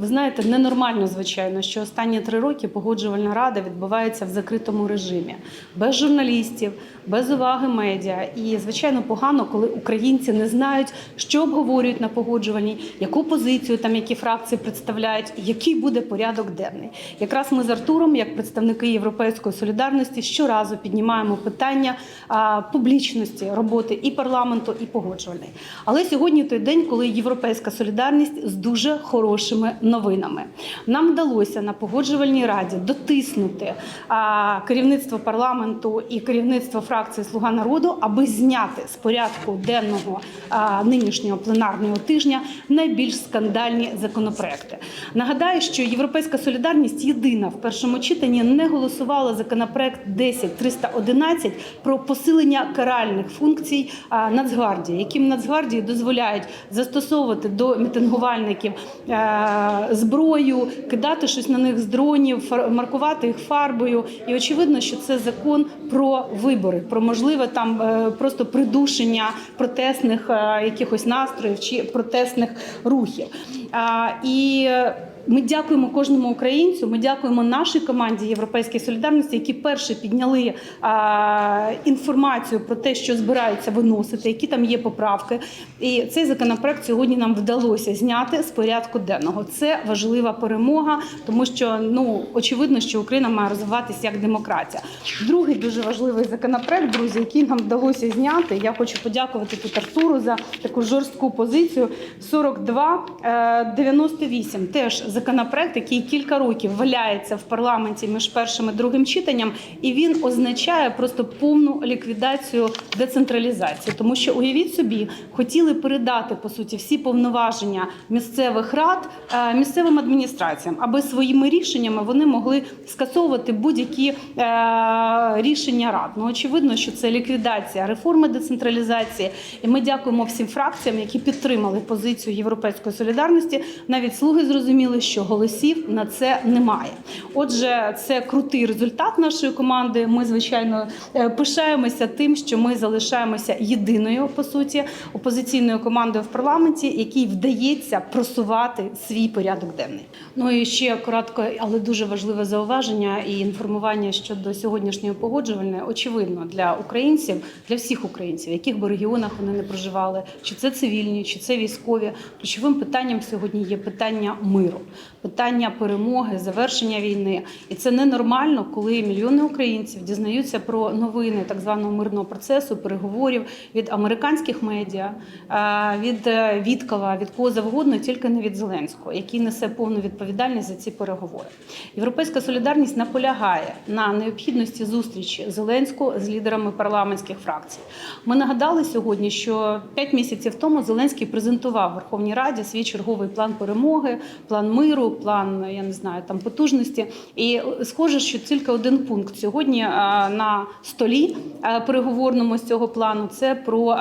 ви знаєте, ненормально, звичайно, що останні три роки погоджувальна рада відбувається в закритому режимі, без журналістів, без уваги медіа. І звичайно погано, коли українці не знають, що обговорюють на погоджувальній, яку позицію там які фракції представляють, який буде порядок денний. Якраз ми з Артуром, як представники Європейської солідарності, щоразу піднімаємо питання публічності роботи і парламенту, і погоджувальної. Але сьогодні той день, коли європейська солідарність з дуже хорошими новинами. Нам вдалося на погоджувальній раді дотиснути керівництво парламенту і керівництво фракції Слуга народу, аби зняти з порядку денного нинішнього пленарного тижня найбільш скандальні законопроекти. Нагадаю, що європейська солідарність єдина в першому читанні не голосувала законопроект 10311 про посилення каральних функцій Нацгвардії, яким Нацгвардії дозволяють застосовувати до мітингувальників зброю, кидати щось на них з дронів, маркувати їх фарбою. І очевидно, що це закон про вибори, про можливе там е, просто придушення протестних е, якихось настроїв чи протестних рухів. І ми дякуємо кожному українцю. Ми дякуємо нашій команді Європейської солідарності, які перші підняли а, інформацію про те, що збираються виносити, які там є поправки. І цей законопроект сьогодні нам вдалося зняти з порядку денного. Це важлива перемога, тому що ну очевидно, що Україна має розвиватися як демократія. Другий дуже важливий законопроект, друзі, який нам вдалося зняти. Я хочу подякувати тут Артуру за таку жорстку позицію. 4298. Теж законопроект, який кілька років валяється в парламенті між першим і другим читанням, і він означає просто повну ліквідацію децентралізації. Тому що уявіть собі, хотіли передати по суті всі повноваження місцевих рад е, місцевим адміністраціям, аби своїми рішеннями вони могли скасовувати будь-які е, рішення рад. Ну очевидно, що це ліквідація реформи децентралізації. І ми дякуємо всім фракціям, які підтримали позицію європейської солідарності. Навіть слуги зрозуміли, що голосів на це немає. Отже, це крутий результат нашої команди. Ми звичайно е, пишаємося тим, що ми залишаємося єдиною по суті опозиційною командою в парламенті, якій вдається просувати свій порядок денний. Ну і ще коротко, але дуже важливе зауваження і інформування щодо сьогоднішньої погоджувальної. Очевидно для українців, для всіх українців, в яких би регіонах вони не проживали, чи це цивільні, чи це військові. Ключовим питанням сьогодні є питання миру, питання перемоги, завершення війни. І це ненормально, коли мільйони українців дізнаються про новини так званого мирного процесу, переговорів від американських медіа, е, від е, Віткова, від кого завгодно, тільки не від Зеленського, який несе повну відповідальність за ці переговори. Європейська солідарність наполягає на необхідності зустрічі Зеленського з лідерами парламентських фракцій. Ми нагадали сьогодні, що п'ять місяців тому Зеленський презентував Верховній Раді свій черговий план перемоги, план миру, план я не знаю там потужності. І схоже, що тільки один пункт сьогодні на столі переговорному з цього плану це про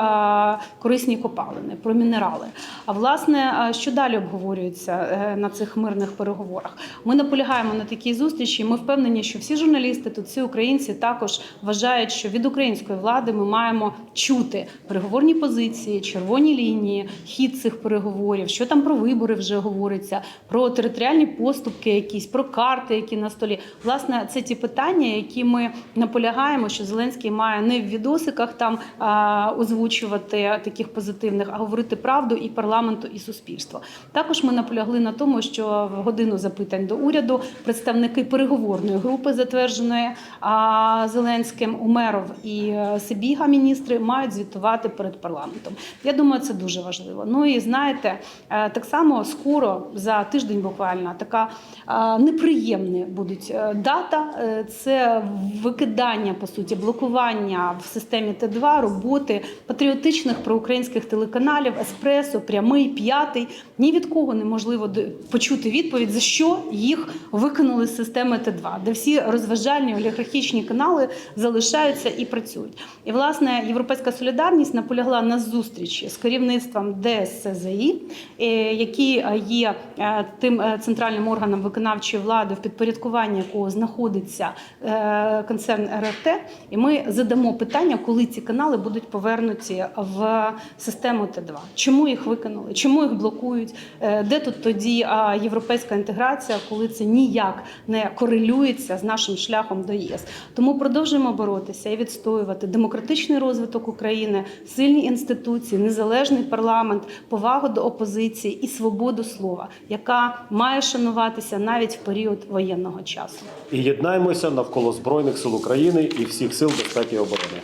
корисні копалини, про мінерали. А власне, що далі обговорюється е, на цих мирних переговорах? Ми наполягаємо на такій зустрічі. Ми впевнені, що всі журналісти, тут всі українці також вважають, що від української влади ми маємо чути переговорні позиції, червоні лінії, хід цих переговорів, що там про вибори вже говориться, про територіальні поступки, якісь про карти, які на столі. Власне, це ті питання, які ми наполягаємо, що Зеленський має не в відосиках там а, озвучувати таких позитивних, а говорити правду і парламенту, і суспільству. Також ми наполягли на тому, що в годину запитань до уряду представники переговорної групи, затвердженої а, Зеленським, Умеров і е, Сибіга, міністри, мають звітувати перед парламентом. Я думаю, це дуже важливо. Ну і знаєте, е, так само скоро за тиждень буквально така неприємна буде дата. Е, Це викидання по суті, блокування в системі Т2 роботи патріотичних проукраїнських телеканалів Еспресо, прямий, п'ятий. Ні від кого неможливо почути відповідь, за що їх викинули з системи Т2, де всі розважальні олігархічні канали залишаються і працюють. І власне європейська солідарність наполягла на зустрічі з керівництвом ДСЗІ, е, які е, є тим е, центральним органом виконавчої влади, в підпорядкуванні якого знаходиться е, концерн РРТ, і ми задамо питання, коли ці канали будуть повернуті в систему Т2. Чому їх викинули? Чому їх блокують? Е, Де тут тоді європейська інтеграція, коли це ніяк не корелюється з нашим шляхом до ЄС? Тому продовжуємо боротися і відстоювати демократичний розвиток України, сильні інституції, незалежний парламент, повагу до опозиції і свободу слова, яка має шануватися навіть в період воєнного часу. І єднаємося навколо збройних сил України і всіх сил безпеки і оборони.